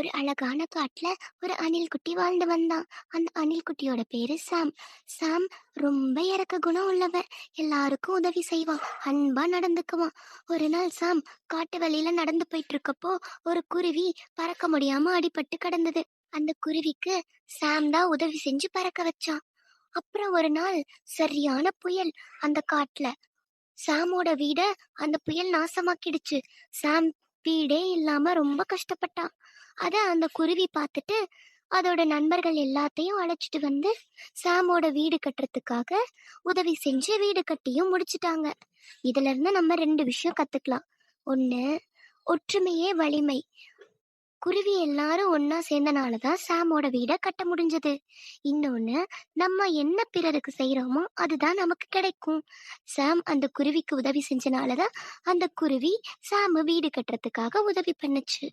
ஒரு அழகான காட்டுல ஒரு அணில் குட்டி வாழ்ந்து வந்தான். அந்த அணில் குட்டியோட பேரு சாம். சாம் ரொம்ப இறக்க குணம் உள்ளவன். எல்லாருக்கும் உதவி செய்வான். அன்பா நடந்துக்குவான். ஒரு நாள் சாம் காட்டு வழியில நடந்து போயிட்டு இருக்கப்போ ஒரு குருவி பறக்க முடியாம அடிபட்டு கிடந்தது. அந்த குருவிக்கு சாம் தான் உதவி செஞ்சு பறக்க வச்சான். அப்புறம் ஒரு நாள் சரியான புயல் அந்த காட்டுல. சாமோட வீட அந்த புயல் நாசமாக்கிடுச்சு. சாம் வீடே இல்லாம ரொம்ப கஷ்டப்பட்டான். அத அந்த குருவி பார்த்துட்டு அதோட நண்பர்கள் எல்லாத்தையும் அழைச்சிட்டு வந்து சாமோட வீடு கட்டுறதுக்காக உதவி செஞ்சு வீடு கட்டியும் முடிச்சிட்டாங்க. இதுல இருந்து நம்ம ரெண்டு விஷயம் கத்துக்கலாம். ஒண்ணு ஒற்றுமையே வலிமை. குருவி எல்லாரும் ஒன்னா சேர்ந்தனாலதான் சாமோட வீட கட்ட முடிஞ்சது. இன்னொன்னு நம்ம என்ன பிறருக்கு செய்யறோமோ அதுதான் நமக்கு கிடைக்கும். சாம் அந்த குருவிக்கு உதவி செஞ்சனாலதான் அந்த குருவி சாம் வீடு கட்டுறதுக்காக உதவி பண்ணுச்சு.